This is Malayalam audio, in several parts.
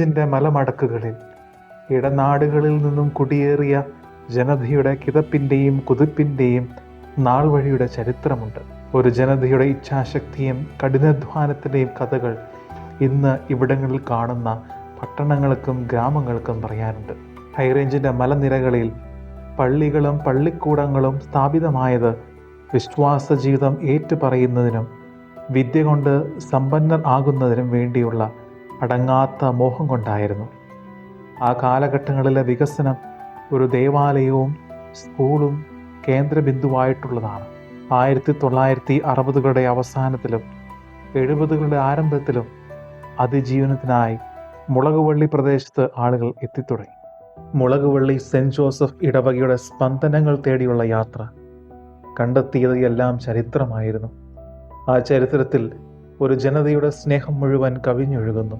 ഹൈറേഞ്ചിന്റെ മലമടക്കുകളിൽ ഇടനാടുകളിൽ നിന്നും കുടിയേറിയ ജനതയുടെ കിതപ്പിന്റെയും കുതിപ്പിന്റെയും നാൾ വഴിയുടെ ചരിത്രമുണ്ട്. ഒരു ജനതയുടെ ഇച്ഛാശക്തിയും കഠിനാധ്വാനത്തിന്റെയും കഥകൾ ഇന്ന് ഇവിടങ്ങളിൽ കാണുന്ന പട്ടണങ്ങൾക്കും ഗ്രാമങ്ങൾക്കും പറയാനുണ്ട്. ഹൈറേഞ്ചിന്റെ മലനിരകളിൽ പള്ളികളും പള്ളിക്കൂടങ്ങളും സ്ഥാപിതമായത് വിശ്വാസ ജീവിതം ഏറ്റുപറയുന്നതിനും വിദ്യ കൊണ്ട് സമ്പന്നർ ആകുന്നതിനും വേണ്ടിയുള്ള അടങ്ങാത്ത മോഹം കൊണ്ടായിരുന്നു. ആ കാലഘട്ടങ്ങളിലെ വികസനം ഒരു ദേവാലയവും സ്കൂളും കേന്ദ്രബിന്ദുവായിട്ടുള്ളതാണ്. ആയിരത്തി തൊള്ളായിരത്തി അറുപതുകളുടെ അവസാനത്തിലും എഴുപതുകളുടെ ആരംഭത്തിലും അതിജീവനത്തിനായി മുളകുവള്ളി പ്രദേശത്ത് ആളുകൾ എത്തിത്തുടങ്ങി. മുളകുവള്ളി സെന്റ് ജോസഫ് ഇടവകയുടെ സ്പന്ദനങ്ങൾ തേടിയുള്ള യാത്ര കണ്ടെത്തിയത് എല്ലാം ചരിത്രമായിരുന്നു. ആ ചരിത്രത്തിൽ ഒരു ജനതയുടെ സ്നേഹം മുഴുവൻ കവിഞ്ഞൊഴുകുന്നു.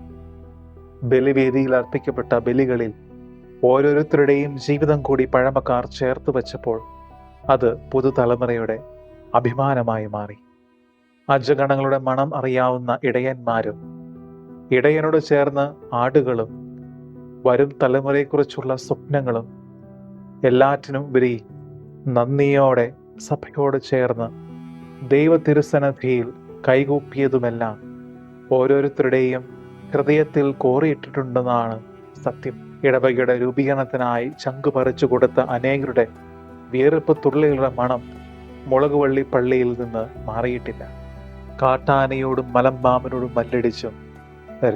ബലിവേദിയിൽ അർപ്പിക്കപ്പെട്ട ബലികളിൽ ഓരോരുത്തരുടെയും ജീവിതം കൂടി പഴമക്കാർ ചേർത്ത് വെച്ചപ്പോൾ അത് പുതുതലമുറയുടെ അഭിമാനമായി മാറി. അജഗണങ്ങളുടെ മണം അറിയാവുന്ന ഇടയന്മാരും ഇടയനോട് ചേർന്ന് ആടുകളും വരും തലമുറയെക്കുറിച്ചുള്ള സ്വപ്നങ്ങളും എല്ലാറ്റിനും ഉപരി നന്ദിയോടെ സഭയോട് ചേർന്ന് ദൈവ തിരുസന്നധിയിൽ കൈകൂപ്പിയതുമെല്ലാം ഓരോരുത്തരുടെയും ഹൃദയത്തിൽ കോറിയിട്ടിട്ടുണ്ടെന്നാണ് സത്യം. ഇടവകയുടെ രൂപീകരണത്തിനായി ചങ്കു പറിച്ചു കൊടുത്ത അനേകരുടെ വിയർപ്പ് തുള്ളികളുടെ മണം മുളകുവള്ളി പള്ളിയിൽ നിന്ന് മാറിയിട്ടില്ല. കാട്ടാനയോടും മലമ്പാമ്പനോടും മല്ലടിച്ചും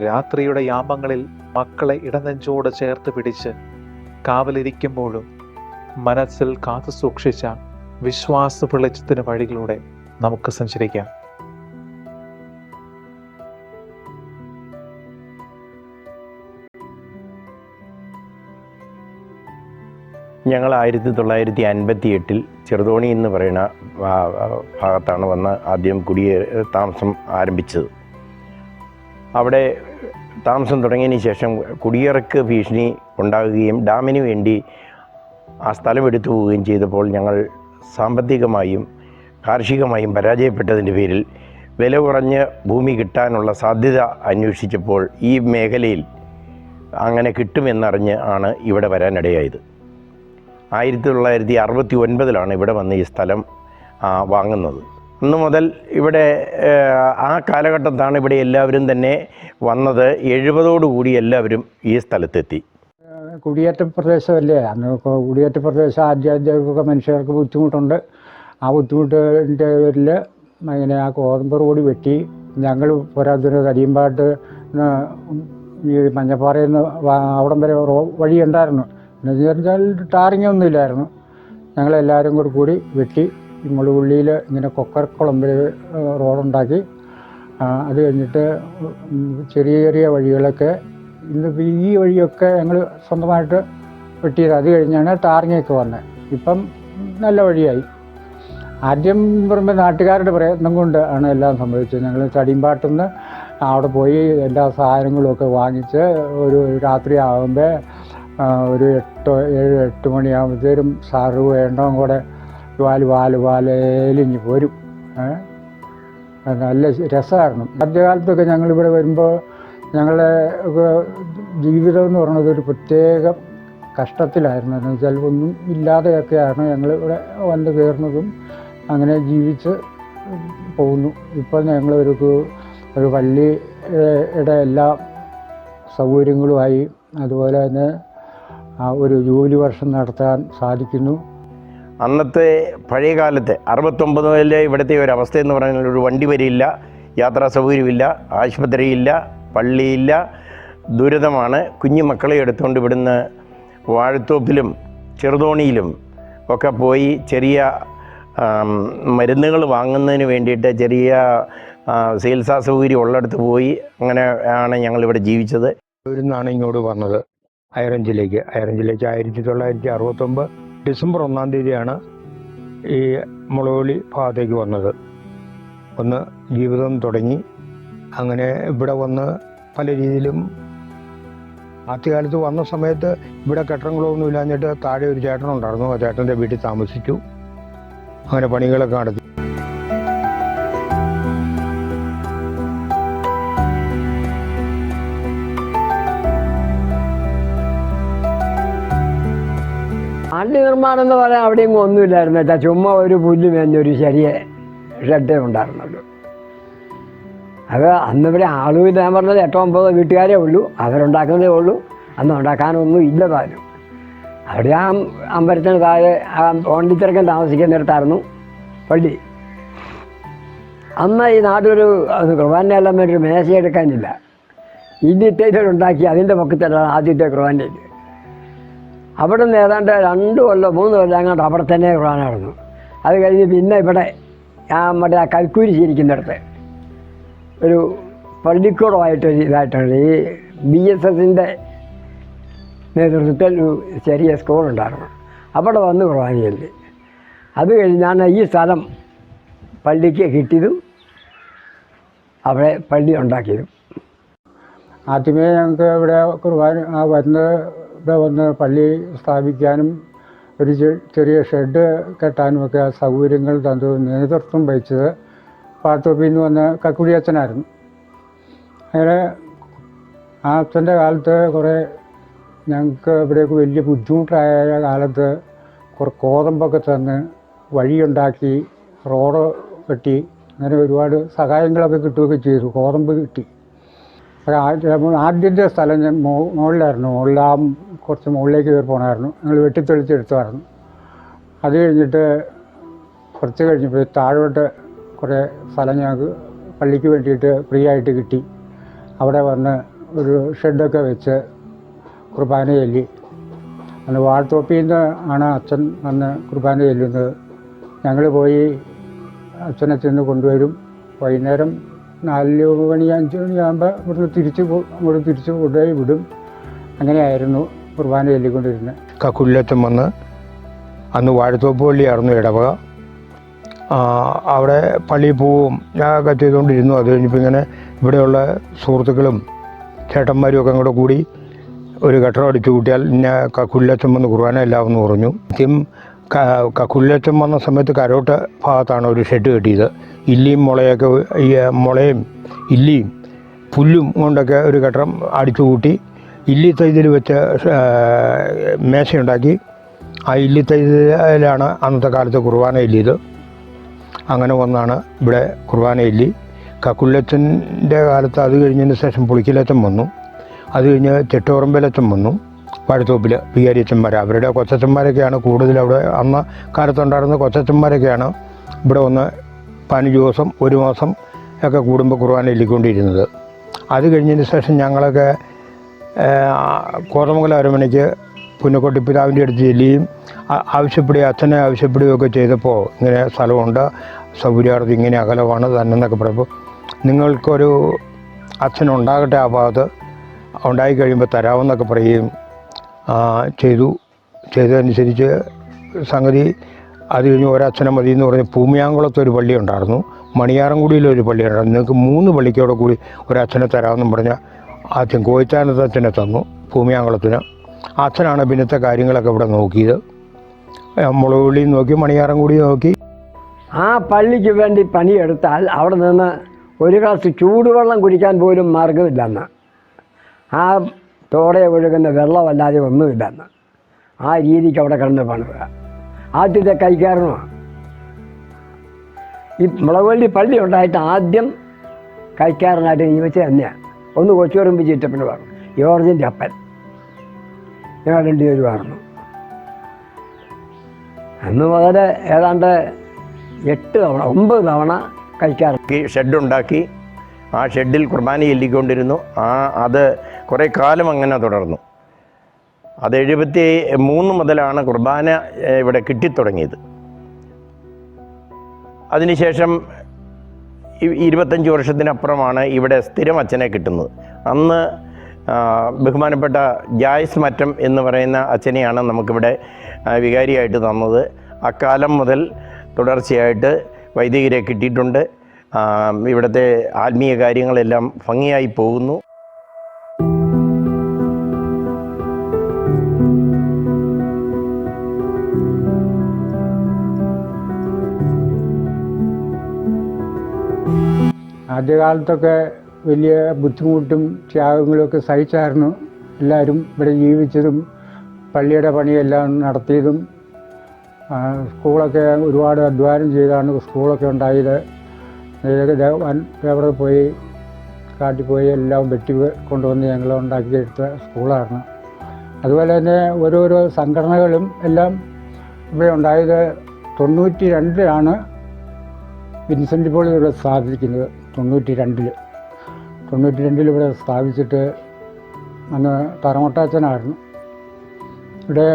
രാത്രിയുടെ യാമങ്ങളിൽ മക്കളെ ഇടനെഞ്ചോട് ചേർത്ത് പിടിച്ച് കാവലിരിക്കുമ്പോഴും മനസ്സിൽ കാത്തു സൂക്ഷിച്ച വിശ്വാസ വെളിച്ചത്തിന് വഴികളിലൂടെ നമുക്ക് സഞ്ചരിക്കാം. ഞങ്ങൾ ആയിരത്തി തൊള്ളായിരത്തി അൻപത്തി എട്ടിൽ ചെറുതോണി എന്ന് പറയുന്ന ഭാഗത്താണ് വന്ന് ആദ്യം കുടിയേ താമസം ആരംഭിച്ചത്. അവിടെ താമസം തുടങ്ങിയതിന് ശേഷം കുടിയിറക്ക് ഭീഷണി ഉണ്ടാകുകയും ഡാമിന് വേണ്ടി ആ സ്ഥലം എടുത്തു പോവുകയും ചെയ്തപ്പോൾ ഞങ്ങൾ സാമ്പത്തികമായും കാർഷികമായും പരാജയപ്പെട്ടതിന്റെ പേരിൽ വില കുറഞ്ഞ് ഭൂമി കിട്ടാനുള്ള സാധ്യത അന്വേഷിച്ചപ്പോൾ ഈ മേഖലയിൽ അങ്ങനെ കിട്ടുമെന്നറിഞ്ഞ് ആണ് ഇവിടെ വരാനിടയായത്. ആയിരത്തി തൊള്ളായിരത്തി അറുപത്തി ഒൻപതിലാണ് ഇവിടെ വന്ന് ഈ സ്ഥലം വാങ്ങുന്നത്. അന്ന് മുതൽ ഇവിടെ ആ കാലഘട്ടത്താണ് ഇവിടെ എല്ലാവരും തന്നെ വന്നത്. എഴുപതോടുകൂടി എല്ലാവരും ഈ സ്ഥലത്തെത്തി. കുടിയേറ്റ പ്രദേശമല്ലേ? അന്ന് കുടിയേറ്റ പ്രദേശം ആദ്യാദ്യമൊക്കെ മനുഷ്യർക്ക് ബുദ്ധിമുട്ടുണ്ട്. ആ ബുദ്ധിമുട്ടിന്റെ പേരിൽ ഇങ്ങനെ ആ കോതമ്പ് റോഡ് വെട്ടി. ഞങ്ങൾ പോരാത്തൊരു കരിയമ്പാട്ട് ഈ മഞ്ഞപ്പാറയിൽ നിന്ന് അവിടം വരെ വഴിയുണ്ടായിരുന്നു. എന്ന് വെച്ചാൽ ടാറിങ് ഒന്നും ഇല്ലായിരുന്നു. ഞങ്ങളെല്ലാവരും കൂടി കൂടി വെട്ടി മുളുപുള്ളിയിൽ ഇങ്ങനെ കൊക്കർ കുളമ്പിൽ ഏഹ്, റോഡുണ്ടാക്കി. അത് കഴിഞ്ഞിട്ട് ചെറിയ ചെറിയ വഴികളൊക്കെ ഇന്ന് ഈ വഴിയൊക്കെ ഞങ്ങൾ സ്വന്തമായിട്ട് വെട്ടിയത്. അത് കഴിഞ്ഞാണ് ടാറിങ്ങൊക്കെ വന്നത് ഇപ്പം നല്ല വഴിയായി. ആദ്യം പറയുമ്പോൾ നാട്ടുകാരുടെ പ്രയത്നം കൊണ്ട് ആണ് എല്ലാം സംഭവിച്ചത്. ഞങ്ങൾ തടിമ്പാട്ടിൽ നിന്ന് അവിടെ പോയി എല്ലാ സാധനങ്ങളും ഒക്കെ വാങ്ങിച്ച് ഒരു രാത്രി ആകുമ്പോൾ ഒരു എട്ട് ഏഴ് എട്ട് മണിയാകുമ്പോഴത്തേരും സാറ് വേണ്ടവും കൂടെ വാൽ വാൽ വാലേലിഞ്ഞ് പോരും. നല്ല രസമായിരുന്നു ആദ്യകാലത്തൊക്കെ ഞങ്ങളിവിടെ വരുമ്പോൾ ഞങ്ങളുടെ ജീവിതം എന്ന് പറയുന്നത് ഒരു പ്രത്യേക കഷ്ടത്തിലായിരുന്നു. എന്ന് വെച്ചാൽ ഒന്നും ഇല്ലാതെയൊക്കെയാണ് ഞങ്ങൾ ഇവിടെ വന്ന് കയറുന്നതും അങ്ങനെ ജീവിച്ച് പോകുന്നു. ഇപ്പോൾ ഞങ്ങൾ ഒരു പള്ളിയുടെ എല്ലാ സൗകര്യങ്ങളുമായി അതുപോലെ തന്നെ ഒരു ജോലി വർഷം നടത്താൻ സാധിക്കുന്നു. അന്നത്തെ പഴയ കാലത്തെ അറുപത്തൊമ്പതിലെ ഇവിടുത്തെ ഒരു അവസ്ഥ എന്ന് പറഞ്ഞാൽ ഒരു വണ്ടി വരില്ല യാത്രാ സൗകര്യമില്ല ആശുപത്രിയില്ല പള്ളിയില്ല ദുരിതമാണ്. കുഞ്ഞു മക്കളെ എടുത്തുകൊണ്ട് ഇവിടുന്ന് വാഴത്തോപ്പിലും ചെറുതോണിയിലും ഒക്കെ പോയി ചെറിയ മരുന്നുകൾ വാങ്ങുന്നതിന് വേണ്ടിയിട്ട് ചെറിയ സെയിൽസാ ചികിത്സാ സൗകര്യം ഉള്ളിടത്ത് പോയി. അങ്ങനെ ആണ് ഞങ്ങളിവിടെ ജീവിച്ചത്. നിന്നാണ് ഇങ്ങോട്ട് വന്നത്. ഹൈറേഞ്ചിലേക്ക് അയറഞ്ചിലേക്ക് ആയിരത്തി തൊള്ളായിരത്തി അറുപത്തൊമ്പത് ഡിസംബർ ഒന്നാം തീയതിയാണ് ഈ മുളവള്ളി ഭാഗത്തേക്ക് വന്നത്. ഒന്ന് ജീവിതം തുടങ്ങി അങ്ങനെ ഇവിടെ വന്ന് പല രീതിയിലും ആദ്യകാലത്ത് വന്ന സമയത്ത് ഇവിടെ കെട്ടിടങ്ങളൊന്നും ഇല്ലാഞ്ഞിട്ട് താഴെ ഒരു ചേട്ടനുണ്ടായിരുന്നു. ആ ചേട്ടന്റെ വീട്ടിൽ താമസിച്ചു. അങ്ങനെ പണികളൊക്കെ നടത്തി. പള്ളി നിർമ്മാണം എന്ന് പറയാൻ അവിടെയും ഒന്നുമില്ലായിരുന്നു വെച്ചാൽ ചുമ്മാ ഒരു പുല്ല് മേഞ്ഞൊരു ചെറിയ ഷെഡേ ഉണ്ടായിരുന്നുള്ളൂ. അത് അന്നിവിടെ ആളുമില്ല ഞാൻ പറഞ്ഞത് എട്ടോ ഒമ്പതോ വീട്ടുകാരേ ഉള്ളൂ. അവരുണ്ടാക്കുന്നതേ ഉള്ളൂ. അന്ന് ഉണ്ടാക്കാനൊന്നും ഇല്ല അവിടെ ആ അമ്പലത്തിന് താഴെ ആ ഓണ്ടിത്തിരക്കൻ താമസിക്കുന്നിടത്തായിരുന്നു പള്ളി. അന്ന് ഈ നാട്ടിലൊരു കുർബാനയെല്ലാം വേണ്ടി ഒരു മേശ എടുക്കാനില്ല. അതിന്റെ പൊക്കത്തിലാണ് ആദ്യത്തെ കുർബാനയിൽ അവിടെ നിന്ന് ഏതാണ്ട് രണ്ട് കൊല്ലം മൂന്ന് കൊല്ലം അങ്ങോട്ട് അവിടെ തന്നെ കുർബാന നടന്നു. അത് കഴിഞ്ഞ് പിന്നെ ഇവിടെ ആ മറ്റേ ആ കൽക്കൂരി ചിരിക്കുന്നിടത്ത് ഒരു പള്ളിക്കൂടമായിട്ടൊരു ഇതായിട്ടുണ്ട്. ഈ ബി എസ് എസിന്റെ നേതൃത്വത്തിൽ ഒരു ചെറിയ സ്കൂളുണ്ടായിരുന്നു. അവിടെ വന്ന് കുർബാനയില്ല അത് ഞാൻ ഈ സ്ഥലം പള്ളിക്ക് കിട്ടിയതും അവിടെ പള്ളി ഉണ്ടാക്കിയതും. ആദ്യമേ ഞങ്ങൾക്ക് ഇവിടെ കുർബാന വന്ന് ഇവിടെ വന്ന് പള്ളി സ്ഥാപിക്കാനും ഒരു ചെറിയ ഷെഡ് കെട്ടാനുമൊക്കെ സൗകര്യങ്ങൾ തന്നു നേതൃത്വം വഹിച്ചത് പാത്തോപ്പിൽ നിന്ന് വന്ന കക്കുടി അച്ഛനായിരുന്നു അങ്ങനെ ആ അച്ഛന്റെ കാലത്ത് കുറേ ഞങ്ങൾക്ക് ഇവിടേക്ക് വലിയ ബുദ്ധിമുട്ടായ കാലത്ത് കുറേ കോതമ്പൊക്കെ തന്ന് വഴിയുണ്ടാക്കി റോഡ് വെട്ടി അങ്ങനെ ഒരുപാട് സഹായങ്ങളൊക്കെ കിട്ടുകയൊക്കെ ചെയ്തു. കോതമ്പ് കിട്ടി. ആദ്യത്തെ സ്ഥലം ഞാൻ മുകളിലായിരുന്നു മുകളിൽ ആ കുറച്ച് മുകളിലേക്ക് കയറി പോകണമായിരുന്നു ഞങ്ങൾ വെട്ടിത്തെളിച്ചെടുത്തായിരുന്നു അത് കഴിഞ്ഞിട്ട് കുറച്ച് കഴിഞ്ഞപ്പോൾ താഴോട്ട് കുറേ സ്ഥലം ഞങ്ങൾക്ക് പള്ളിക്ക് വേണ്ടിയിട്ട് ഫ്രീ ആയിട്ട് കിട്ടി. അവിടെ വന്ന് ഒരു ഷെഡൊക്കെ വെച്ച് കുർബാന ചൊല്ലി. അന്ന് വാഴത്തോപ്പിൽ നിന്ന് ആണ് അച്ഛൻ വന്ന് കുർബാന ചൊല്ലുന്നത്. ഞങ്ങൾ പോയി അച്ഛനെ ചെന്ന് കൊണ്ടുവരും. വൈകുന്നേരം നാല് മണി അഞ്ച് മണിയാകുമ്പോൾ ഇവിടുന്ന് തിരിച്ച് അങ്ങോട്ട് തിരിച്ച് കൊണ്ടുപോയി വിടും. അങ്ങനെയായിരുന്നു കുർബാന ചൊല്ലിക്കൊണ്ടിരുന്നത്. കക്കുല്ലത്തും വന്ന് അന്ന് വാഴത്തോപ്പ് പള്ളിയായിരുന്നു ഇടവക അവിടെ പള്ളി പോവും ഞാനൊക്കെ ചെയ്തുകൊണ്ടിരുന്നു. അത് കഴിഞ്ഞപ്പോൾ ഇങ്ങനെ ഇവിടെയുള്ള സുഹൃത്തുക്കളും ചേട്ടന്മാരും ഒക്കെ കൂടെ കൂടി ഒരു ഘട്ടം അടിച്ചു കൂട്ടിയാൽ ഇന്ന കക്കുല്ലത്തും വന്ന് കുർബാന എല്ലാം എന്ന് പറഞ്ഞു. ആദ്യം ക- കക്കുല്ലച്ചം വന്ന സമയത്ത് കരോട്ട് ഭാഗത്താണ് ഒരു ഷെഡ് കെട്ടിയത്. ഇല്ലിയും മുളയൊക്കെ ഈ മുളയും ഇല്ലിയും പുല്ലും കൊണ്ടൊക്കെ ഒരു കെട്ടറം അടിച്ചു കൂട്ടി ഇല്ലി തൈതിൽ വെച്ച് മേശയുണ്ടാക്കി. ആ ഇല്ലി തൈതിലാണ് അന്നത്തെ കാലത്ത് കുർബാന ഇല്ലിയത്. അങ്ങനെ വന്നാണ് ഇവിടെ കുർബാന ഇല്ലി. കക്കുള്ളച്ചന്റെ കാലത്ത് അത് കഴിഞ്ഞതിന് ശേഷം പുളിക്കിലത്തം വന്നു. അത് കഴിഞ്ഞ് ചെട്ടോറമ്പലച്ചൻ വന്നു. പഴുത്തോപ്പിൽ വികാരിയച്ചന്മാർ അവരുടെ കൊച്ചച്ചന്മാരൊക്കെയാണ് കൂടുതൽ അവിടെ. അന്ന് കാലത്തുണ്ടായിരുന്ന കൊച്ചച്ചന്മാരൊക്കെയാണ് ഇവിടെ വന്ന് പതിനഞ്ച് ദിവസം ഒരു മാസം ഒക്കെ കൂടുമ്പോൾ കുർബാന ഇല്ലിക്കൊണ്ടിരുന്നത് അത് കഴിഞ്ഞതിന് ശേഷം ഞങ്ങളൊക്കെ കോതമംഗലം അരമനയ്ക്ക് പുന്നക്കോട്ടി പിതാവിന്റെ അടുത്ത് ചെല്ലുകയും ആവശ്യപ്പെടുകയും അച്ഛനെ ആവശ്യപ്പെടുകയും ഒക്കെ ചെയ്തപ്പോൾ ഇങ്ങനെ സ്ഥലമുണ്ട്. സൗകര്യാർത്ഥം ഇങ്ങനെ അകലമാണ് തന്നെന്നൊക്കെ പറയുമ്പോൾ നിങ്ങൾക്കൊരു അച്ഛനുണ്ടാകട്ടെ ആ ഭാഗത്ത് ഉണ്ടായി കഴിയുമ്പോൾ തരാമെന്നൊക്കെ പറയുകയും ചെയ്തു. ചെയ്തതനുസരിച്ച് സംഗതി അത് കഴിഞ്ഞ് ഒരച്ഛനെ മതി എന്ന് പറഞ്ഞ് പൂമിയാങ്കുളത്ത് ഒരു പള്ളി ഉണ്ടായിരുന്നു. മണിയാറൻകുടിയിൽ ഒരു പള്ളി ഉണ്ടായിരുന്നു. നിങ്ങൾക്ക് മൂന്ന് പള്ളിക്കോടെ കൂടി ഒരച്ഛനെ തരാമെന്നും പറഞ്ഞ് ആദ്യം കോയിത്താനത്ത് അച്ഛനെ തന്നു ഭൂമിയാങ്കുളത്തിന് അച്ഛനാണ് പിന്നത്തെ കാര്യങ്ങളൊക്കെ ഇവിടെ നോക്കിയത്. മുളകുള്ളി നോക്കി മണിയാറൻകുടി നോക്കി. ആ പള്ളിക്ക് വേണ്ടി പണിയെടുത്താൽ അവിടെ നിന്ന് ഒരു ഗ്ലാസ് ചൂടുവെള്ളം കുടിക്കാൻ പോലും മാർഗമില്ലെന്ന് ആ തോടെ ഒഴുകുന്ന വെള്ളമല്ലാതെ ഒന്നുമില്ലെന്ന് ആ രീതിക്ക് അവിടെ കടന്ന് പണിതുക ആദ്യത്തെ കൈക്കാരണോ ഈ മുളകുവള്ളി പള്ളി ഉണ്ടായിട്ട് ആദ്യം കൈക്കാരനായിട്ട് നിയമിച്ചത് തന്നെയാണ് ഒന്ന് കൊച്ചുപറമ്പ് ചീറ്റപ്പന് പറഞ്ഞു ജോർജിന്റെ അപ്പൻ. ഞങ്ങൾ രണ്ടുപേരുമായിരുന്നു അന്ന് മുതൽ ഏതാണ്ട് എട്ട് തവണ ഒമ്പത് തവണ കഴിക്കാറ് ഈ ഷെഡുണ്ടാക്കി ആ ഷെഡിൽ കുർബാന ചൊല്ലിക്കൊണ്ടിരുന്നു ആ അത് കുറേ കാലം അങ്ങനെ തുടർന്നു. അത് എഴുപത്തി മൂന്ന് മുതലാണ് കുർബാന ഇവിടെ കിട്ടിത്തുടങ്ങിയത്. അതിനുശേഷം ഇരുപത്തഞ്ച് വർഷത്തിനപ്പുറമാണ് ഇവിടെ സ്ഥിരം അച്ഛനെ കിട്ടുന്നത്. അന്ന് ബഹുമാനപ്പെട്ട ജായ്സ് മറ്റം എന്ന് പറയുന്ന അച്ഛനെയാണ് നമുക്കിവിടെ വികാരിയായിട്ട് തന്നത്. അക്കാലം മുതൽ തുടർച്ചയായിട്ട് വൈദികരെ കിട്ടിയിട്ടുണ്ട്. ഇവിടുത്തെ ആത്മീയ കാര്യങ്ങളെല്ലാം ഭംഗിയായി പോകുന്നു. ആദ്യകാലത്തൊക്കെ വലിയ ബുദ്ധിമുട്ടും ത്യാഗങ്ങളുമൊക്കെ സഹിച്ചായിരുന്നു എല്ലാവരും ഇവിടെ ജീവിച്ചതും പള്ളിയുടെ പണിയെല്ലാം നടത്തിയതും. സ്കൂളൊക്കെ ഒരുപാട് അധ്വാനം ചെയ്താണ് സ്കൂളൊക്കെ ഉണ്ടായത്. അവിടെ പോയി കാട്ടിൽ പോയി എല്ലാം വെട്ടി കൊണ്ടുവന്ന് ഞങ്ങൾ ഉണ്ടാക്കിയെടുത്ത സ്കൂളാണ്. അതുപോലെ തന്നെ ഓരോരോ സംഘടനകളും എല്ലാം ഇവിടെ ഉണ്ടായത് തൊണ്ണൂറ്റി രണ്ടിലാണ് വിൻസെന്റ് പോളി ഇവിടെ സ്ഥാപിക്കുന്നത് തൊണ്ണൂറ്റി രണ്ടിൽ തൊണ്ണൂറ്റി രണ്ടിൽ ഇവിടെ സ്ഥാപിച്ചിട്ട് അന്ന് തറമട്ടാച്ചനായിരുന്നു ഇവിടെ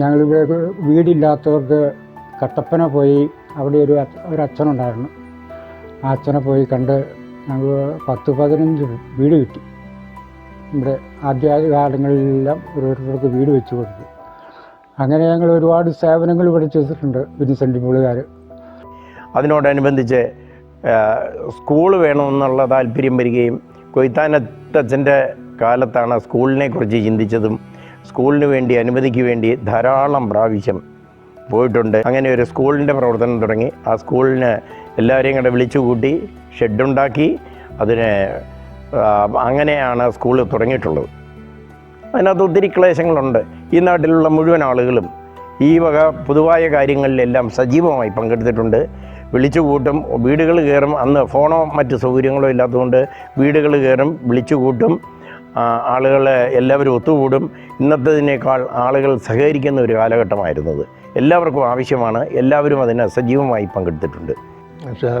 ഞങ്ങളിവിടെ വീടില്ലാത്തവർക്ക് കട്ടപ്പന പോയി അവിടെ ഒരു ഒരു അച്ഛനുണ്ടായിരുന്നു. ആ അച്ഛനെ പോയി കണ്ട് ഞങ്ങൾ പത്ത് പതിനഞ്ച് വീട് കിട്ടി. ഇവിടെ ആദ്യ കാലങ്ങളിലെല്ലാം ഓരോരുത്തർക്ക് വീട് വെച്ച് കൊടുത്തു. അങ്ങനെ ഞങ്ങൾ ഒരുപാട് സേവനങ്ങൾ ഇവിടെ ചെയ്തിട്ടുണ്ട് വിൻസെന്റ് പുള്ളിക്കാർ അതിനോടനുബന്ധിച്ച് സ്കൂൾ വേണമെന്നുള്ള താല്പര്യം വരികയും കൊയ്ത്താനത്തച്ഛന്റെ കാലത്താണ് സ്കൂളിനെ കുറിച്ച് ചിന്തിച്ചതും സ്കൂളിന് വേണ്ടി അനുമതിക്ക് വേണ്ടി ധാരാളം പ്രാവശ്യം പോയിട്ടുണ്ട്. അങ്ങനെ ഒരു സ്കൂളിന്റെ പ്രവർത്തനം തുടങ്ങി. ആ സ്കൂളിന് എല്ലാവരെയും കൂടെ വിളിച്ചുകൂട്ടി ഷെഡുണ്ടാക്കി അതിന് അങ്ങനെയാണ് സ്കൂൾ തുടങ്ങിയിട്ടുള്ളത്. അതിനകത്ത് ഒത്തിരി ക്ലേശങ്ങളുണ്ട്. ഈ നാട്ടിലുള്ള മുഴുവൻ ആളുകളും ഈ വക പൊതുവായ കാര്യങ്ങളിലെല്ലാം സജീവമായി പങ്കെടുത്തിട്ടുണ്ട്. വിളിച്ചു കൂട്ടും വീടുകൾ കയറും. അന്ന് ഫോണോ മറ്റ് സൗകര്യങ്ങളോ ഇല്ലാത്തതുകൊണ്ട് വീടുകൾ കയറും വിളിച്ചു കൂട്ടും ആളുകൾ എല്ലാവരും ഒത്തുകൂടും. ഇന്നത്തതിനേക്കാൾ ആളുകൾ സഹകരിക്കുന്ന ഒരു കാലഘട്ടമായിരുന്നത്. എല്ലാവർക്കും ആവശ്യമാണ്. എല്ലാവരും അതിനെ സജീവമായി പങ്കെടുത്തിട്ടുണ്ട്.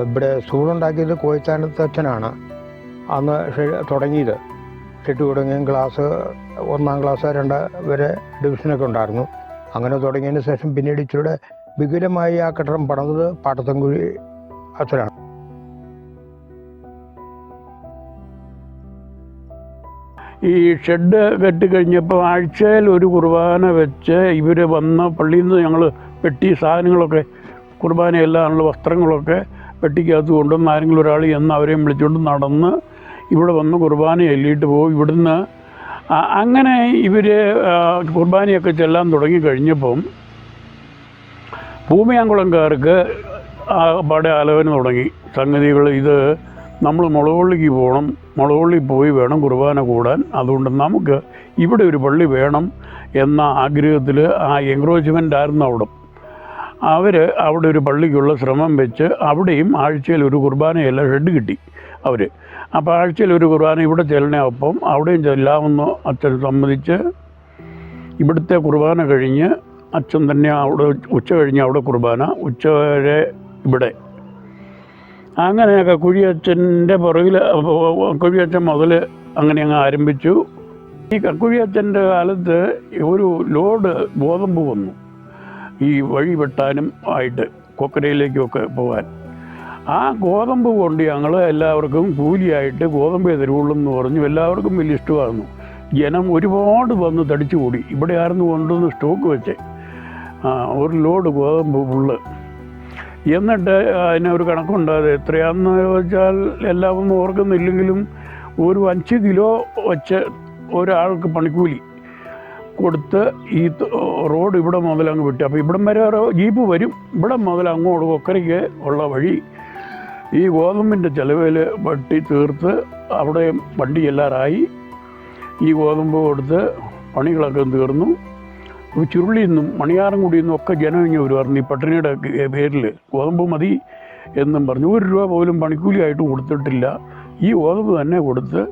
ഇവിടെ സ്കൂളുണ്ടാക്കിയത് കോയിത്താനത്തച്ഛനാണ് അന്ന് തുടങ്ങിയത്. ഷെഡ് തുടങ്ങിയ ക്ലാസ് ഒന്നാം ക്ലാസ് രണ്ട് വരെ ഡിവിഷനൊക്കെ ഉണ്ടായിരുന്നു. അങ്ങനെ തുടങ്ങിയതിന് ശേഷം പിന്നീട് ഇച്ചിരി വിപുലമായി ആ കെട്ടിടം പണിതത് പാട്ടത്തൻകുഴി അച്ഛനാണ്. ഈ ഷെഡ് കെട്ടിക്കഴിഞ്ഞപ്പോൾ ആഴ്ചയിൽ ഒരു കുർബാന വെച്ച് ഇവർ വന്ന പള്ളിയിൽ നിന്ന് ഞങ്ങൾ പെട്ടി സാധനങ്ങളൊക്കെ കുർബാനയെല്ലാം വസ്ത്രങ്ങളൊക്കെ പെട്ടിക്കകത്ത് കൊണ്ടുവന്ന് ആരെങ്കിലും ഒരാൾ എന്ന് അവരെയും വിളിച്ചുകൊണ്ട് നടന്ന് ഇവിടെ വന്ന് കുർബാന എല്ലിയിട്ട് പോകും. ഇവിടുന്ന് അങ്ങനെ ഇവർ കുർബാനയൊക്കെ ചെല്ലാൻ തുടങ്ങി കഴിഞ്ഞപ്പം ഭൂമിയാങ്കുളംകാർക്ക് പാടെ ആലോചന തുടങ്ങി. സംഗതികൾ ഇത് നമ്മൾ മുളകൊള്ളിക്ക് പോകണം മുളകൊള്ളി പോയി വേണം കുർബാന കൂടാൻ. അതുകൊണ്ട് നമുക്ക് ഇവിടെ ഒരു പള്ളി വേണം എന്ന ആഗ്രഹത്തിൽ ആ എൻക്രോച്ച്മെന്റ് ആയിരുന്നു അവിടെ. അവർ അവിടെ ഒരു പള്ളിക്കുള്ള ശ്രമം വെച്ച് അവിടെയും ആഴ്ചയിൽ ഒരു കുർബാനയല്ല ഷെഡ് കിട്ടി അവർ. അപ്പോൾ ആഴ്ചയിൽ ഒരു കുർബാന ഇവിടെ ചെല്ലണേ. ഒപ്പം അവിടെയും ചെല്ലാമെന്ന് അച്ഛൻ സമ്മതിച്ച് ഇവിടുത്തെ കുർബാന കഴിഞ്ഞ് അച്ഛൻ തന്നെ അവിടെ ഉച്ച കഴിഞ്ഞ് അവിടെ കുർബാന ഉച്ച വരെ ഇവിടെ. അങ്ങനെയൊക്കെ കുഴിയച്ഛന്റെ പുറകിൽ കുഴിയച്ഛൻ മുതൽ അങ്ങനെ അങ്ങ് ആരംഭിച്ചു. ഈ കക്കുഴിയച്ഛന്റെ കാലത്ത് ഒരു ലോഡ് ഗോതമ്പ് വന്നു ഈ വഴി വെട്ടാനും ആയിട്ട് കൊക്കരയിലേക്കൊക്കെ പോകാൻ. ആ ഗോതമ്പ് കൊണ്ട് ഞങ്ങൾ എല്ലാവർക്കും കൂലിയായിട്ട് ഗോതമ്പ് തരുവുള്ളൂ എന്ന് പറഞ്ഞു. എല്ലാവർക്കും വലിയ ഇഷ്ടമായിരുന്നു. ജനം ഒരുപാട് വന്ന് തടിച്ചു കൂടി ഇവിടെ ആയിരുന്നു കൊണ്ടുവന്ന് സ്റ്റോക്ക് വെച്ചേ. ഒരു ലോഡ് ഗോതമ്പ് ഫുള്ള് എന്നിട്ട് അതിനൊരു കണക്കുണ്ട് അത് എത്രയാണെന്ന് വെച്ചാൽ എല്ലാം ഒന്നും ഓർക്കുന്നില്ലെങ്കിലും ഒരു അഞ്ച് കിലോ വെച്ച് ഒരാൾക്ക് പണിക്കൂലി കൊടുത്ത് ഈ റോഡ് ഇവിടെ മുതൽ അങ്ങ് വിട്ടു. അപ്പോൾ ഇവിടം വരെ ഒരു ജീപ്പ് വരും. ഇവിടെ മുതൽ അങ്ങോട്ട് കൊക്കരയ്ക്ക് ഉള്ള വഴി ഈ ഗോതമ്പിന്റെ ചിലവിൽ വെട്ടി തീർത്ത് അവിടെ വണ്ടി എല്ലാവരായി ഈ ഗോതമ്പ് കൊടുത്ത് പണികളൊക്കെ തീർന്നു. ചുരുളിയിൽ നിന്നും നിന്നും ഒക്കെ ജനം ഇങ്ങനെ വരുമായിരുന്നു ഈ പട്ടിണിയുടെ പേരിൽ ഗോതമ്പ് മതി എന്നും പറഞ്ഞു. ഒരു രൂപ പോലും പണിക്കൂലിയായിട്ട് കൊടുത്തിട്ടില്ല. ഈ ഗോതമ്പ് തന്നെ കൊടുത്ത്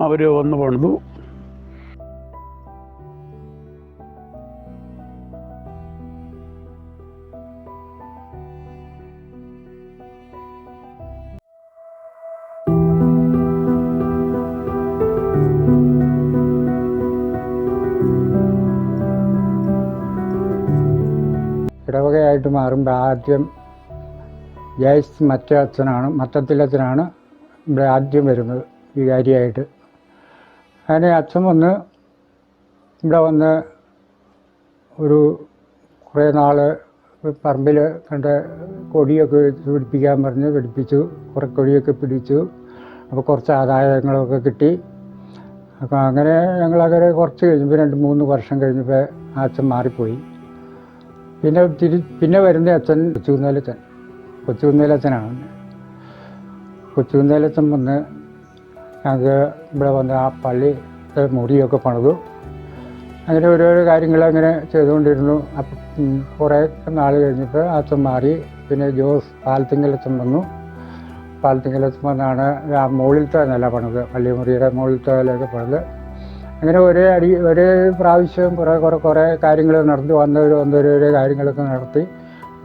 അവർ വന്ന് പണിതു. മാറുമ്പോൾ ആദ്യം ജയസ് മറ്റേ അച്ഛനാണ് മറ്റത്തിലച്ഛനാണ് ഇവിടെ ആദ്യം വരുന്നത് വികാരിയായിട്ട് അങ്ങനെ അച്ഛൻ വന്ന് ഇവിടെ വന്ന് ഒരു കുറേ നാൾ പറമ്പിൽ കണ്ട കൊടിയൊക്കെ പിടിപ്പിക്കാൻ പറഞ്ഞ് പിടിപ്പിച്ചു കുറേ കൊടിയൊക്കെ പിടിച്ചു. അപ്പോൾ കുറച്ച് ആദായങ്ങളൊക്കെ കിട്ടി. അപ്പോൾ അങ്ങനെ ഞങ്ങളങ്ങനെ കുറച്ച് കഴിഞ്ഞപ്പോൾ രണ്ട് മൂന്ന് വർഷം കഴിഞ്ഞപ്പോൾ അച്ഛൻ മാറിപ്പോയി. പിന്നെ തിരി പിന്നെ വരുന്ന അച്ഛൻ കൊച്ചുകുന്നേലച്ചൻ കൊച്ചുകുന്നേലച്ചനാണ് കൊച്ചുകുന്നേലച്ചൻ വന്ന് ഞങ്ങൾക്ക് ഇവിടെ വന്ന് ആ പള്ളി മുറിയൊക്കെ പണിതു. അങ്ങനെ ഓരോരോ കാര്യങ്ങൾ അങ്ങനെ ചെയ്തുകൊണ്ടിരുന്നു. അപ്പം കുറേ നാൾ കഴിഞ്ഞപ്പോൾ അച്ഛൻ മാറി. പിന്നെ ജോസ് പാലത്തിങ്കലച്ചൻ വന്നു. പാലത്തിങ്കലച്ചൻ വന്നാണ് ആ മുകളിലത്തെ നില പണിത് പള്ളിമുറിയുടെ മുകളിലത്തെ നിലയൊക്കെ പണിത്. അങ്ങനെ ഒരേ അടി ഒരേ പ്രാവശ്യം കുറേ കുറേ കുറേ കാര്യങ്ങൾ നടത്തി വന്നവർ വന്നവരൊരേ കാര്യങ്ങളൊക്കെ നടത്തി.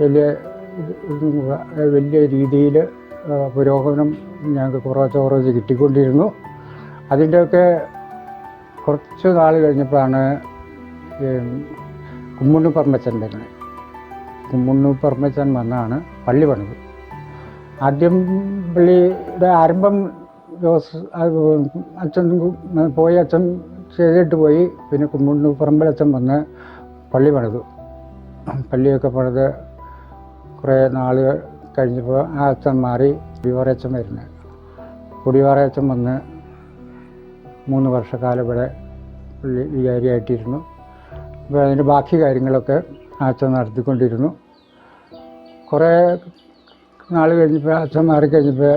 വലിയ വലിയ രീതിയിൽ പുരോഗമനം ഞങ്ങൾക്ക് കുറച്ച് കുറച്ച് കിട്ടിക്കൊണ്ടിരുന്നു. അതിന്റെയൊക്കെ കുറച്ച് നാൾ കഴിഞ്ഞപ്പോഴാണ് കുമ്മുണ്ണു പറമ്പച്ചൻ വരുന്നത് കുമ്മുണ്ണു പറമ്പച്ചൻ വന്നാണ് പള്ളി പണിത്. ആദ്യം പള്ളിയുടെ ആരംഭം ജോസ് അച്ഛൻ പോയി അച്ഛൻ ചെയ്തിട്ട് പോയി. പിന്നെ കുമ്മുണ്ണു പറമ്പലച്ഛൻ വന്ന് പള്ളി പണിതു. പള്ളിയൊക്കെ പണിത് കുറേ നാളുകൾ കഴിഞ്ഞപ്പോൾ ആ അച്ഛൻ മാറി കുടിവാറയച്ചൻ വരുന്നത് കുടിവാറയച്ചൻ വന്ന് മൂന്ന് വർഷക്കാലം ഇവിടെ പുള്ളി വികാരിയായിട്ടിരുന്നു. അപ്പോൾ അതിന്റെ ബാക്കി കാര്യങ്ങളൊക്കെ അച്ഛൻ നടത്തിക്കൊണ്ടിരുന്നു. കുറേ നാൾ കഴിഞ്ഞപ്പോൾ അച്ഛൻ മാറിക്കഴിഞ്ഞപ്പോൾ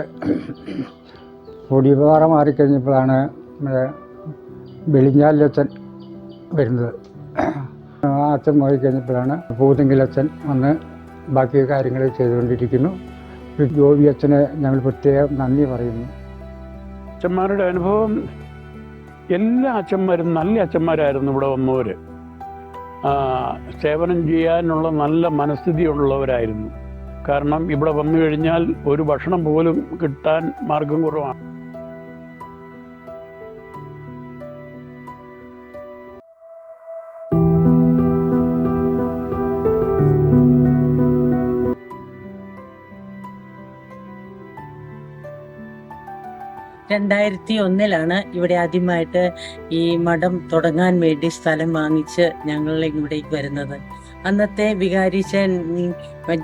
പൊടിപാറ മാറിക്കഴിഞ്ഞപ്പോഴാണ് നമ്മുടെ വെളിഞ്ഞാലച്ഛൻ വരുന്നത്. ആ അച്ഛൻ മാറിക്കഴിഞ്ഞപ്പോഴാണ് പൂതെങ്കിലച്ഛൻ വന്ന് ബാക്കി കാര്യങ്ങൾ ചെയ്തുകൊണ്ടിരിക്കുന്നു. ജോബി അച്ഛനെ ഞങ്ങൾ പ്രത്യേകം നന്ദി പറയുന്നു. അച്ഛന്മാരുടെ അനുഭവം എല്ലാ അച്ഛന്മാരും നല്ല അച്ഛന്മാരായിരുന്നു ഇവിടെ വന്നവർ സേവനം ചെയ്യാനുള്ള നല്ല മനസ്ഥിതിയുള്ളവരായിരുന്നു കാരണം ഇവിടെ വന്നു കഴിഞ്ഞാൽ ഒരു ഭക്ഷണം പോലും കിട്ടാൻ മാർഗം കുറവാണ്. രണ്ടായിരത്തി ഒന്നിലാണ് ഇവിടെ ആദ്യമായിട്ട് ഈ മഠം തുടങ്ങാൻ വേണ്ടി സ്ഥലം വാങ്ങിച്ച് ഞങ്ങൾ ഇവിടേക്ക് വരുന്നത്. അന്നത്തെ വികാരിച്ചൻ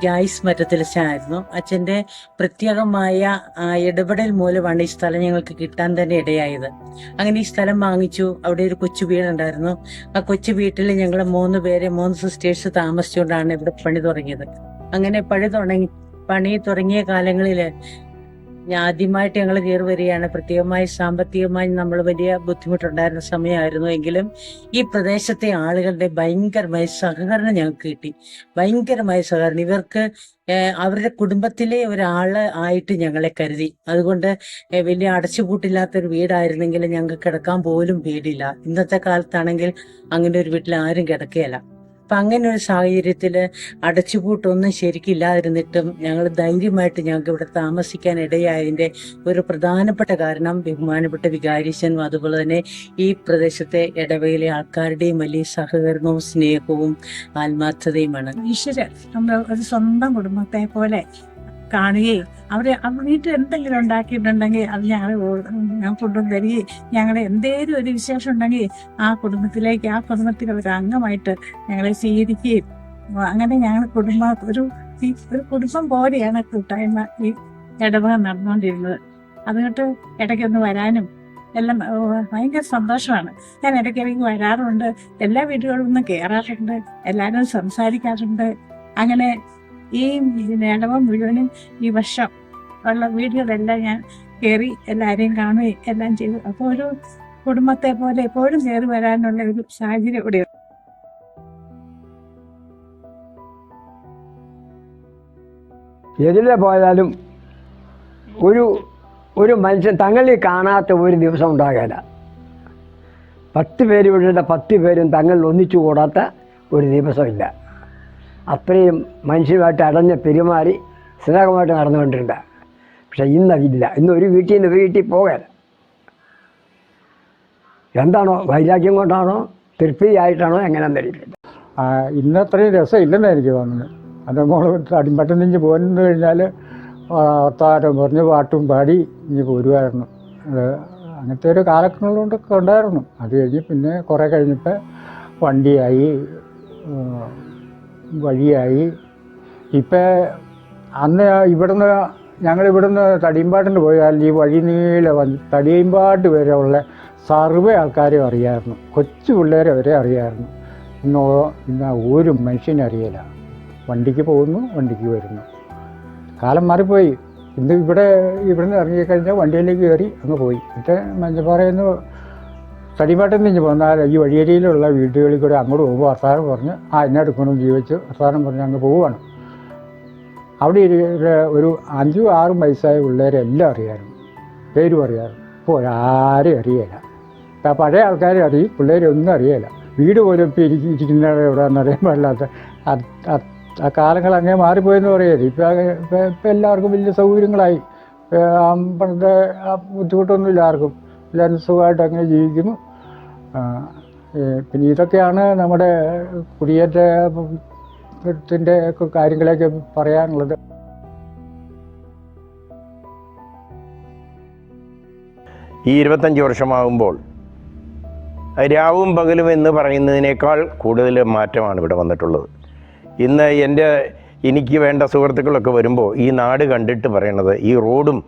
ജായ്സ് മറ്റത്തിലച്ഛനായിരുന്നു അച്ഛന്റെ പ്രത്യേകമായ ഇടപെടൽ മൂലമാണ് ഈ സ്ഥലം ഞങ്ങൾക്ക് കിട്ടാൻ തന്നെ ഇടയായത്. അങ്ങനെ ഈ സ്ഥലം വാങ്ങിച്ചു. അവിടെ ഒരു കൊച്ചു വീടുണ്ടായിരുന്നു. ആ കൊച്ചു വീട്ടിൽ ഞങ്ങൾ മൂന്ന് പേരെ മൂന്ന് സിസ്റ്റേഴ്സ് താമസിച്ചുകൊണ്ടാണ് ഇവിടെ പണി തുടങ്ങിയത്. അങ്ങനെ പണി തുടങ്ങി പണി തുടങ്ങിയ കാലങ്ങളിൽ ആദ്യമായിട്ട് ഞങ്ങൾ കയറി വരികയാണ്. പ്രത്യേകമായി സാമ്പത്തികമായി നമ്മൾ വലിയ ബുദ്ധിമുട്ടുണ്ടായിരുന്ന സമയമായിരുന്നു എങ്കിലും ഈ പ്രദേശത്തെ ആളുകളുടെ ഭയങ്കരമായ സഹകരണം ഞങ്ങൾക്ക് കിട്ടി. ഭയങ്കരമായ സഹകരണം. ഇവർക്ക് അവരുടെ കുടുംബത്തിലെ ഒരാൾ ആയിട്ട് ഞങ്ങളെ കരുതി. അതുകൊണ്ട് വലിയ അടച്ചുപൂട്ടില്ലാത്ത ഒരു വീടായിരുന്നെങ്കിൽ ഞങ്ങൾക്ക് കിടക്കാൻ പോലും വീടില്ല ഇന്നത്തെ കാലത്താണെങ്കിൽ അങ്ങനെ ഒരു വീട്ടിൽ ആരും കിടക്കുകയില്ല. അപ്പൊ അങ്ങനെ ഒരു സാഹചര്യത്തിൽ അടച്ചുപൂട്ടൊന്നും ശരിക്കില്ലാതിരുന്നിട്ടും ഞങ്ങൾ ധൈര്യമായിട്ട് ഞങ്ങൾക്ക് ഇവിടെ താമസിക്കാൻ ഇടയായതിന്റെ ഒരു പ്രധാനപ്പെട്ട കാരണം ബഹുമാനപ്പെട്ട വികാരിശനും അതുപോലെ തന്നെ ഈ പ്രദേശത്തെ ഇടവയിലെ ആൾക്കാരുടെയും വലിയ സഹകരണവും സ്നേഹവും ആത്മാർത്ഥതയുമാണ്. ഈശ്വര നമ്മൾ ഒരു സ്വന്തം കുടുംബത്തെ പോലെ കാണുകയും അവരെ വീട്ടിൽ എന്തെങ്കിലും ഉണ്ടാക്കിയിട്ടുണ്ടെങ്കിൽ അത് ഞങ്ങൾ ഞാൻ കൊണ്ടു തരികയും ഞങ്ങളെ എന്തേലും ഒരു വിശേഷം ഉണ്ടെങ്കിൽ ആ കുടുംബത്തിലേക്ക് ആ കുടുംബത്തിലെ ഒരു അംഗമായിട്ട് ഞങ്ങളെ സ്വീകരിക്കുകയും അങ്ങനെ ഞങ്ങൾ കുടുംബ ഒരു ഒരു കുടുംബം പോലെയാണ് കൂട്ടായ്മ ഈ ഇടവക നടന്നുകൊണ്ടിരുന്നത്. അതുകൊണ്ട് ഇടയ്ക്കൊന്ന് വരാനും എല്ലാം ഭയങ്കര സന്തോഷമാണ്. ഞാൻ ഇടയ്ക്കിടയ്ക്ക് വരാറുണ്ട്. എല്ലാ വീടുകളിൽ നിന്നും കയറാറുണ്ട് എല്ലാവരും സംസാരിക്കാറുണ്ട്. അങ്ങനെ ഈ മേളവും മുഴുവനും ഈ വർഷം ഉള്ള വീടുകളെല്ലാം ഞാൻ കയറി എല്ലാവരെയും കാണുകയും എല്ലാം ചെയ്തു. അപ്പോൾ ഒരു കുടുംബത്തെ പോലെ എപ്പോഴും കയറി വരാനുള്ള ഒരു സാഹചര്യം ഇവിടെ എതിലെ പോയാലും ഒരു ഒരു മനുഷ്യൻ തങ്ങളിൽ കാണാത്ത ഒരു ദിവസം ഉണ്ടാകില്ല പത്ത് പേര് ഇവിടെ പത്ത് പേരും തങ്ങളിൽ ഒന്നിച്ചു കൂടാത്ത ഒരു ദിവസമില്ല. അത്രയും മനുഷ്യരുമായിട്ട് അടഞ്ഞ് പെരുമാറി സ്നേഹമായിട്ട് നടന്നുകൊണ്ടിരുന്ന. പക്ഷെ ഇന്നതില്ല ഇന്ന് ഒരു വീട്ടിൽ നിന്ന് ഒരു വീട്ടിൽ പോകാൻ. എന്താണോ? വൈരാഗ്യം കൊണ്ടാണോ? തൃപ്തിയായിട്ടാണോ? എങ്ങനെയാണെന്നറിയില്ല അറിയില്ല. ഇന്നത്രയും രസമില്ലെന്ന് എനിക്ക് തോന്നുന്നത്. അത് നമ്മൾ അടിമട്ടം നിഞ്ഞ് പോന്നു കഴിഞ്ഞാൽ വർത്താനം പറഞ്ഞ് പാട്ടും പാടി ഇനി പോരുമായിരുന്നു അത് അങ്ങനത്തെ ഒരു കാലക്രമങ്ങളൊക്കെ ഉണ്ടായിരുന്നു. അത് കഴിഞ്ഞ് പിന്നെ കുറേ കഴിഞ്ഞപ്പോൾ വണ്ടിയായി വഴിയായി. ഇപ്പം അന്ന് ഇവിടുന്ന് ഞങ്ങൾ ഇവിടുന്ന് തടിയമ്പാട്ടിന് പോയാൽ ഈ വഴി നീളെ വന്ന് തടിയമ്പാട്ട് വരെ ഉള്ള സർവേ ആൾക്കാരെ അറിയാമായിരുന്നു കൊച്ചു പിള്ളേരെ വരെ അറിയാമായിരുന്നു ഇന്നോ ഇന്ന് ഒരു മനുഷ്യനെ അറിയില്ല. വണ്ടിക്ക് പോകുന്നു വണ്ടിക്ക് വരുന്നു. കാലം മാറിപ്പോയി. ഇന്ന് ഇവിടെ ഇവിടുന്ന് ഇറങ്ങിക്കഴിഞ്ഞാൽ വണ്ടിയിലേക്ക് കയറി അങ്ങ് പോയി. എന്നിട്ട് മഞ്ഞപ്പാറയിൽ നിന്ന് തടിമാട്ടം നിന്ന് വന്നാൽ ഈ വഴിയരിയിലുള്ള വീടുകളിൽ കൂടെ അങ്ങോട്ട് പോകുമ്പോൾ വർത്താനം പറഞ്ഞ് ആ എന്നെ എടുക്കണം ജീവിച്ച് വർത്താനം പറഞ്ഞ് അങ്ങ് പോവുകയാണ്. അവിടെ ഒരു അഞ്ചും ആറും വയസ്സായ പിള്ളേരെ എല്ലാം അറിയായിരുന്നു. പേരും അറിയായിരുന്നു. ഇപ്പോൾ ആരെയും അറിയില്ല പഴയ ആൾക്കാരെ അറിയും പിള്ളേരെ ഒന്നും അറിയില്ല വീട് പോലും ഇപ്പോൾ ഇരിക്കും ഇരിക്കുന്നവരെ എവിടെയാണെന്ന് അറിയാൻ പാടില്ലാത്ത ആ കാലങ്ങൾ അങ്ങനെ മാറിപ്പോയെന്ന് പറയരുത്. ഇപ്പം ഇപ്പം എല്ലാവർക്കും വലിയ സൗകര്യങ്ങളായി. പണ്ടത്തെ ബുദ്ധിമുട്ടൊന്നും ബുദ്ധിമുട്ടൊന്നുമില്ല ആർക്കും. എല്ലാവരും സുഖമായിട്ട് അങ്ങനെ ജീവിക്കുന്നു. പിന്നെ ഇതൊക്കെയാണ് നമ്മുടെ കുടിയേറ്റത്തിന്റെ ഒക്കെ കാര്യങ്ങളൊക്കെ പറയാനുള്ളത്. ഈ ഇരുപത്തഞ്ച് വർഷമാകുമ്പോൾ രാവും പകലും എന്ന് പറയുന്നതിനേക്കാൾ കൂടുതൽ മാറ്റമാണ് ഇവിടെ വന്നിട്ടുള്ളത്. ഇന്ന് എന്റെ എനിക്ക് വേണ്ട സുഹൃത്തുക്കളൊക്കെ വരുമ്പോൾ ഈ നാട് കണ്ടിട്ട് പറയണത് ഈ റോഡും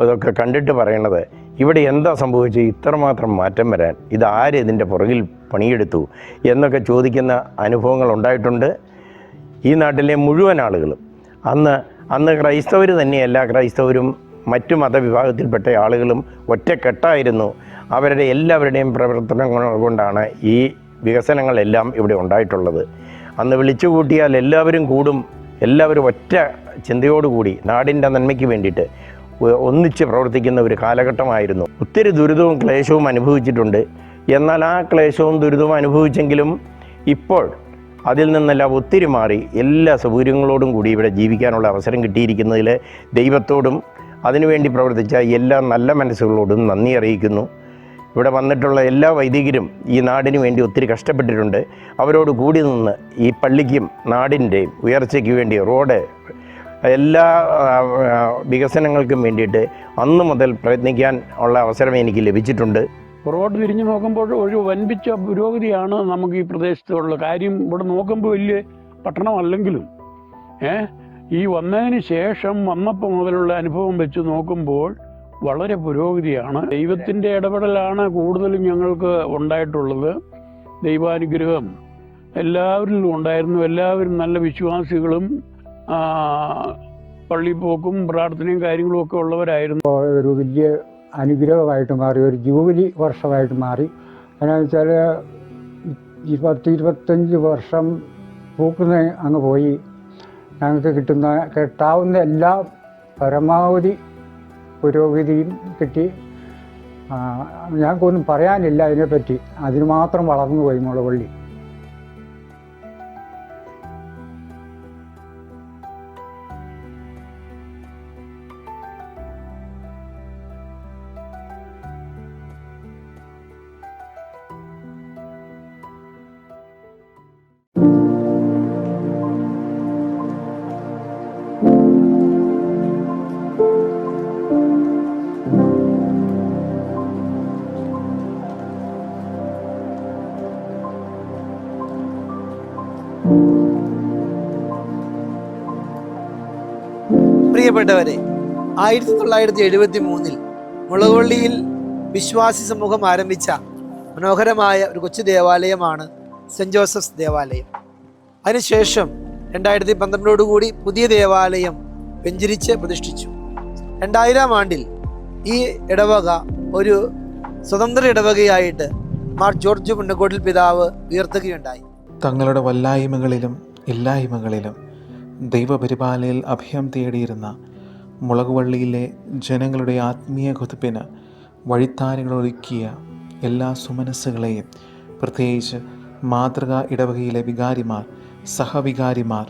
അതൊക്കെ കണ്ടിട്ട് പറയണത് ഇവിടെ എന്താ സംഭവിച്ചത്? ഇത്രമാത്രം മാറ്റം വരാൻ ഇത് ആര് ഇതിന്റെ പുറകിൽ പണിയെടുത്തു എന്നൊക്കെ ചോദിക്കുന്ന അനുഭവങ്ങൾ ഉണ്ടായിട്ടുണ്ട്. ഈ നാട്ടിലെ മുഴുവൻ ആളുകളും. അന്ന് അന്ന് ക്രൈസ്തവർ തന്നെയല്ല ക്രൈസ്തവരും മറ്റു മതവിഭാഗത്തിൽപ്പെട്ട ആളുകളും ഒറ്റക്കെട്ടായിരുന്നു. അവരുടെ എല്ലാവരുടെയും പ്രവർത്തനങ്ങൾ കൊണ്ടാണ് ഈ വികസനങ്ങളെല്ലാം ഇവിടെ ഉണ്ടായിട്ടുള്ളത്. അന്ന് വിളിച്ചു കൂട്ടിയാൽ എല്ലാവരും കൂടും. എല്ലാവരും ഒറ്റ ചിന്തയോടുകൂടി നാടിന്റെ നന്മയ്ക്ക് വേണ്ടിയിട്ട് ഒന്നിച്ച് പ്രവർത്തിക്കുന്ന ഒരു കാലഘട്ടമായിരുന്നു. ഒത്തിരി ദുരിതവും ക്ലേശവും അനുഭവിച്ചിട്ടുണ്ട്. എന്നാൽ ആ ക്ലേശവും ദുരിതവും അനുഭവിച്ചെങ്കിലും ഇപ്പോൾ അതിൽ നിന്നെല്ലാം ഒത്തിരി മാറി എല്ലാ സൗകര്യങ്ങളോടും കൂടി ഇവിടെ ജീവിക്കാനുള്ള അവസരം കിട്ടിയിരിക്കുന്നതിൽ ദൈവത്തോടും അതിനുവേണ്ടി പ്രവർത്തിച്ച എല്ലാ നല്ല മനസ്സുകളോടും നന്ദി അറിയിക്കുന്നു. ഇവിടെ വന്നിട്ടുള്ള എല്ലാ വൈദികരും ഈ നാടിന് വേണ്ടി ഒത്തിരി കഷ്ടപ്പെട്ടിട്ടുണ്ട്. അവരോട് കൂടി നിന്ന് ഈ പള്ളിക്കും നാടിന്റെയും ഉയർച്ചയ്ക്ക് വേണ്ടി റോഡ് എല്ലാ വികസനങ്ങൾക്കും വേണ്ടിയിട്ട് അന്ന് മുതൽ പ്രയത്നിക്കാൻ ഉള്ള അവസരം എനിക്ക് ലഭിച്ചിട്ടുണ്ട്. പുറകോട്ട് തിരിഞ്ഞു നോക്കുമ്പോൾ ഒരു വൻപിച്ച പുരോഗതിയാണ് നമുക്ക് ഈ പ്രദേശത്തുള്ള കാര്യം. ഇവിടെ നോക്കുമ്പോൾ വലിയ പട്ടണമല്ലെങ്കിലും ഏ ഈ വന്നതിന് ശേഷം വന്നപ്പോൾ മുതലുള്ള അനുഭവം വെച്ച് നോക്കുമ്പോൾ വളരെ പുരോഗതിയാണ്. ദൈവത്തിന്റെ ഇടപെടലാണ് കൂടുതലും ഞങ്ങൾക്ക് ഉണ്ടായിട്ടുള്ളത്. ദൈവാനുഗ്രഹം എല്ലാവരിലും ഉണ്ടായിരുന്നു. എല്ലാവരും നല്ല വിശ്വാസികളും ആ, പള്ളിയിൽ പോക്കും പ്രാർത്ഥനയും കാര്യങ്ങളും ഒക്കെ ഉള്ളവരായിരുന്നു. ഒരു വലിയ അനുഗ്രഹമായിട്ട് മാറി ഒരു ജൂബിലി വർഷമായിട്ട് മാറി. എന്നാന്ന് വെച്ചാൽ ഇരുപത്തി ഇരുപത്തഞ്ച് വർഷം പൂക്കുന്ന അങ്ങ് പോയി. ഞങ്ങൾക്ക് കിട്ടുന്ന കിട്ടാവുന്ന എല്ലാ പരമാവധി പുരോഗതിയും കിട്ടി. ഞങ്ങൾക്കൊന്നും പറയാനില്ല അതിനെപ്പറ്റി അതിന് മാത്രം വളർന്നു പോയി മുളവള്ളി പ്രിയപ്പെട്ടവരെ ആയിരത്തി തൊള്ളായിരത്തി എഴുപത്തി മൂന്നിൽ മുളകൊള്ളിയിൽ വിശ്വാസി സമൂഹം ആരംഭിച്ച മനോഹരമായ ഒരു കൊച്ചു ദേവാലയമാണ് സെന്റ് ജോസഫ്സ് ദേവാലയം. അതിനുശേഷം രണ്ടായിരത്തി പന്ത്രണ്ടോടുകൂടി പുതിയ ദേവാലയം വെഞ്ചരിച്ച് പ്രതിഷ്ഠിച്ചു. രണ്ടായിരം ആണ്ടിൽ ഈ ഇടവക ഒരു സ്വതന്ത്ര ഇടവകയായിട്ട് മാർ ജോർജ് പുന്നക്കോട്ടിൽ പിതാവ് ഉയർത്തുകയുണ്ടായി. തങ്ങളുടെ വല്ലായ്മകളിലും ഇല്ലായ്മകളിലും ദൈവപരിപാലയിൽ അഭയം തേടിയിരുന്ന മുളകുവള്ളിയിലെ ജനങ്ങളുടെ ആത്മീയ കുതിപ്പിന് വഴിത്താരകളൊരുക്കിയ എല്ലാ സുമനസ്സുകളെയും പ്രത്യേകിച്ച് മാതൃകാ ഇടവകയിലെ വികാരിമാർ സഹവികാരിമാർ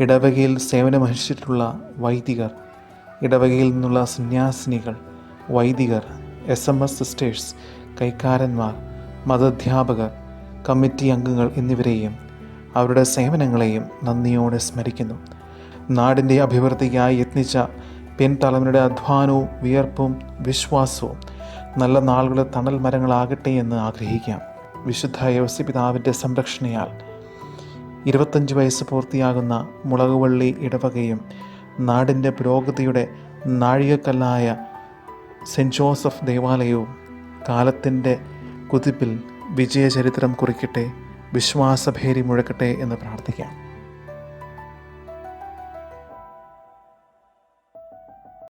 ഇടവകയിൽ സേവനമനുഷ്ഠിച്ചിട്ടുള്ള വൈദികർ ഇടവകയിൽ നിന്നുള്ള സന്യാസിനികൾ വൈദികർ എസ് എം എസ് സിസ്റ്റേഴ്സ് കൈക്കാരന്മാർ മതാധ്യാപകർ കമ്മിറ്റി അംഗങ്ങൾ എന്നിവരെയും അവരുടെ സേവനങ്ങളെയും നന്ദിയോടെ സ്മരിക്കുന്നു. നാടിന്റെ അഭിവൃദ്ധിക്കായി യത്നിച്ച പിൻതലമുറയുടെ അധ്വാനവും വിയർപ്പും വിശ്വാസവും നല്ല നാളുകളെ തണൽ മരങ്ങളാകട്ടെ എന്ന് ആഗ്രഹിക്കാം. വിശുദ്ധ യോസി പിതാവിന്റെ സംരക്ഷണയാൽ ഇരുപത്തഞ്ച് വയസ്സ് പൂർത്തിയാകുന്ന മുളകുവള്ളി ഇടവകയും നാടിന്റെ പുരോഗതിയുടെ നാഴികക്കല്ലായ സെന്റ് ജോസഫ് ദേവാലയവും കാലത്തിന്റെ കുതിപ്പിൽ വിജയചരിത്രം കുറിക്കട്ടെ. വിശ്വാസഭേരി മുഴക്കട്ടെ എന്ന് പ്രാർത്ഥിക്കാം.